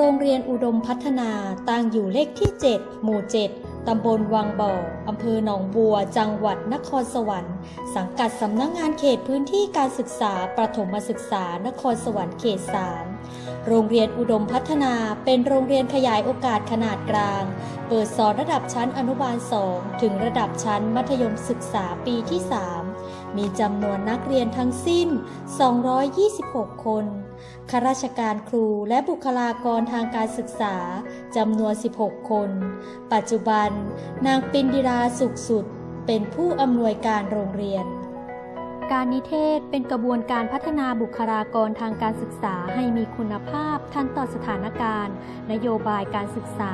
โรงเรียนอุดมพัฒนาตั้งอยู่เลขที่ 7 หมู่ 7 ตำบลวังบ่อ อำเภอหนองบัว จังหวัดนครสวรรค์ สังกัดสำนักงานเขตพื้นที่การศึกษา ประถมศึกษานครสวรรค์เขต 3 โรงเรียนอุดมพัฒนาเป็นโรงเรียนขยายโอกาสขนาดกลาง เปิดสอนระดับชั้นอนุบาล 2 ถึงระดับชั้นมัธยมศึกษาปีที่ 3 มีจำนวนนักเรียนทั้งสิ้น 226 คน ข้าราชการครูและบุคลากรทางการศึกษาจำนวน 16 คน ปัจจุบัน นางปินดิราสุขสุด เป็นผู้อำนวยการโรงเรียน การนิเทศเป็นกระบวนการพัฒนาบุคลากรทางการศึกษาให้มีคุณภาพทันต่อสถานการณ์ นโยบายการศึกษา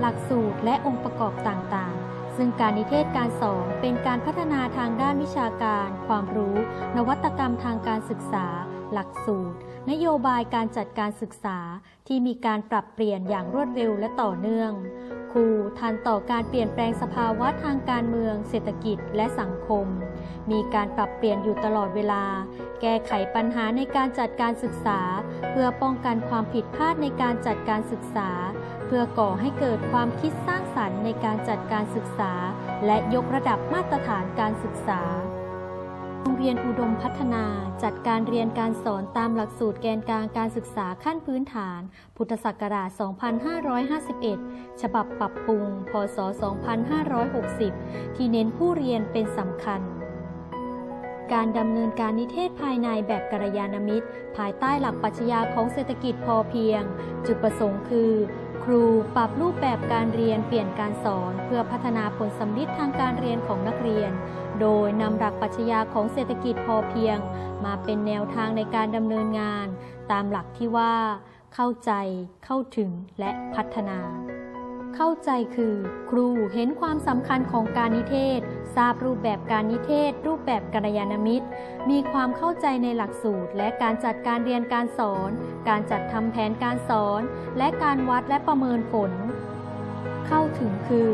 หลักสูตรและองค์ประกอบต่างๆ ซึ่งการนิเทศการสอนเป็นการพัฒนาทางด้านวิชาการ ความรู้ นวัตกรรมทางการศึกษา หลักสูตร นโยบายการจัดการศึกษาที่มีการปรับเปลี่ยนอย่างรวดเร็วและต่อเนื่อง ครูทันต่อการเปลี่ยนแปลงสภาวะทางการเมือง เศรษฐกิจและสังคม มีการปรับเปลี่ยนอยู่ตลอดเวลา แก้ไขปัญหาในการจัดการศึกษา เพื่อป้องกันความผิดพลาดในการจัดการศึกษา เพื่อก่อให้เกิดความคิดสร้างสรรค์ในการจัดการศึกษา และยกระดับมาตรฐานการศึกษา โรงเรียนอุดมพัฒนาจัดการเรียนการสอนตามหลักสูตรแกนกลางการศึกษาขั้นพื้นฐาน พุทธศักราช 2551 ฉบับปรับปรุง พศ 2560 ที่เน้นผู้เรียนเป็นสำคัญการดำเนินการนิเทศภายในแบบกัลยาณมิตร ภายใต้หลักปรัชญาของเศรษฐกิจพอเพียง จุดประสงค์คือ ครูปรับรูปแบบการเรียนเปลี่ยนการสอน เพื่อพัฒนาผลสัมฤทธิ์ทางการเรียนของนักเรียน โดยนำหลักปรัชญาของเศรษฐกิจพอเพียง มาเป็นแนวทางในการดำเนินงาน ตามหลักที่ว่า เข้าใจ เข้าถึงและพัฒนา เข้าใจคือ ครูเห็นความสำคัญของการนิเทศ ทราบรูปแบบการนิเทศ รูปแบบกัลยาณมิตร มีความเข้าใจในหลักสูตร และการจัดการเรียนการสอน การจัดทำแผนการสอน และการวัดและประเมินผล เข้าถึงคือ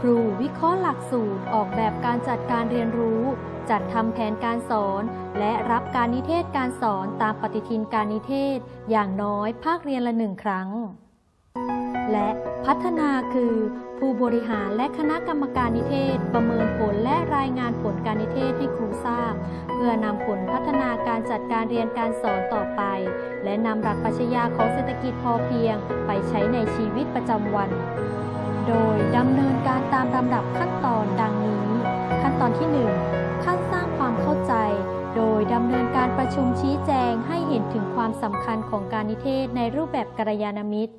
ครูวิเคราะห์หลักสูตรออกแบบการจัดการเรียนรู้ จัดทำแผนการสอน และรับการนิเทศการสอนตามปฏิทินการนิเทศ อย่างน้อยภาคเรียนละหนึ่งครั้ง และพัฒนาคือ ผู้บริหารและคณะกรรมการนิเทศ ประเมินผลและรายงานผลการนิเทศให้ครูทราบ เพื่อนำผลพัฒนาการจัดการเรียนการสอนต่อไป และนำหลักปรัชญาของเศรษฐกิจพอเพียง ไปใช้ในชีวิตประจำวัน โดยดำเนินการตามลำดับขั้นตอนดังนี้ ขั้นตอนที่ 1 ขั้นสร้างความเข้าใจโดยดำเนินการประชุมชี้แจงให้เห็นถึงความสำคัญของการนิเทศในรูปแบบกัลยาณมิตร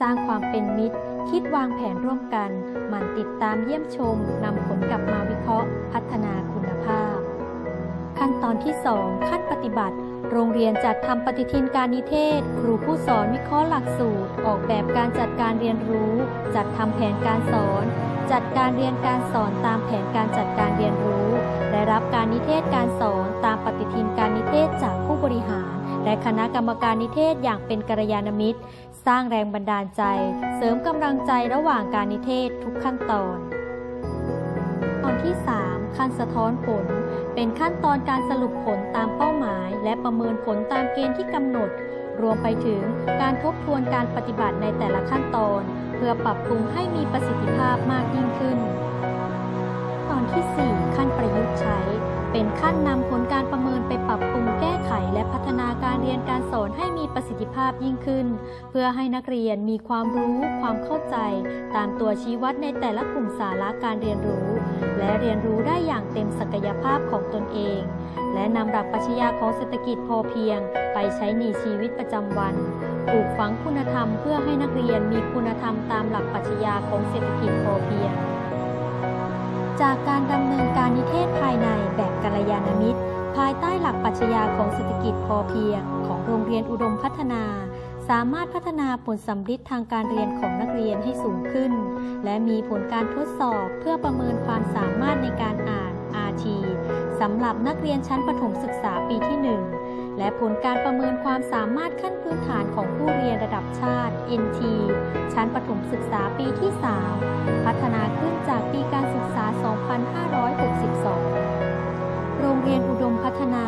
สร้างความเป็นมิตร คิดวางแผนร่วมกัน หมั่นติดตามเยี่ยมชมนำผลกลับมาวิเคราะห์ พัฒนาคุณภาพ ขั้นตอนที่ 2 ขั้นปฏิบัติ โรงเรียนจัดทำปฏิทินการนิเทศ ครูผู้สอนวิเคราะห์หลักสูตร ออกแบบการจัดการเรียนรู้ จัดทำแผนการสอน จัดการเรียนการสอนตามแผนการจัดการเรียนรู้ ได้รับการนิเทศการสอนตามปฏิทินการนิเทศจากผู้บริหาร และคณะกรรมการนิเทศอย่างเป็นกัลยาณมิตร สร้างแรงบันดาลใจ เสริมกำลังใจระหว่างการนิเทศทุกขั้นตอน ตอนที่ 3 ขั้นสะท้อนผล เป็นขั้นตอนการสรุปผลตามเป้าหมาย และประเมินผลตามเกณฑ์ที่กำหนด รวมไปถึงการทบทวนการปฏิบัติในแต่ละขั้นตอน เพื่อปรับปรุงให้มีประสิทธิภาพมากยิ่งขึ้น ตอนที่ 4 ขั้นประยุกต์ใช้ เป็นขั้นนำผลการประเมินไปปรับปรุง พัฒนาการเรียนการสอนให้มีประสิทธิภาพยิ่งขึ้น เพื่อให้นักเรียนมีความรู้ความเข้าใจ ตามตัวชี้วัดในแต่ละกลุ่มสาระการเรียนรู้ และเรียนรู้ได้อย่างเต็มศักยภาพของตนเอง และนำหลักปรัชญาของเศรษฐกิจพอเพียง ไปใช้ในชีวิตประจำวันปลูกฝังคุณธรรมเพื่อให้นักเรียนมีคุณธรรมตามหลักปรัชญาของเศรษฐกิจพอเพียง จากการดำเนินการนิเทศภายในแบบกัลยาณมิตร ภายใต้หลักปรัชญาของเศรษฐกิจ อเพียง ของโรงเรียนอุดมพัฒนา สามารถพัฒนาผลสำลิดทางการเรียนของนักเรียนให้สูงขึ้น และมีผลการทดสอบเพื่อประเมินความสามารถในการอ่าน RT สำหรับนักเรียนชั้นประถมศึกษาปีที่ 1 และผลการประเมินความสามารถขั้นพื้นฐานของผู้เรียนระดับชาติ NT ชั้นประถมศึกษาปีที่ 3 พัฒนาขึ้นจากปีการศึกษา 2562 โรงเรียนอุดมพัฒนา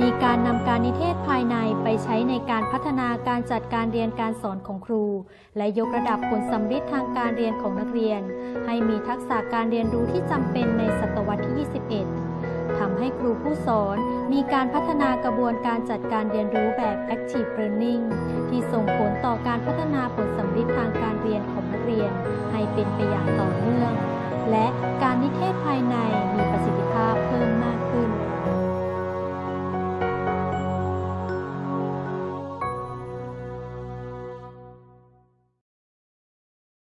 มีการนำการนิเทศภายในไปใช้ในการพัฒนาการจัดการเรียนการสอนของครู และยกระดับผลสัมฤทธิ์ทางการเรียนของนักเรียน ให้มีทักษะการเรียนรู้ที่จำเป็นในศตวรรษที่ 21 ทำให้ครูผู้สอนมีการพัฒนากระบวนการจัดการเรียนรู้แบบ active learning ที่ส่งผลต่อการพัฒนาผลสัมฤทธิ์ทางการเรียนของนักเรียน ให้เป็นไปอย่างต่อเนื่อง และการนิเทศภายในมีประสิทธิภาพ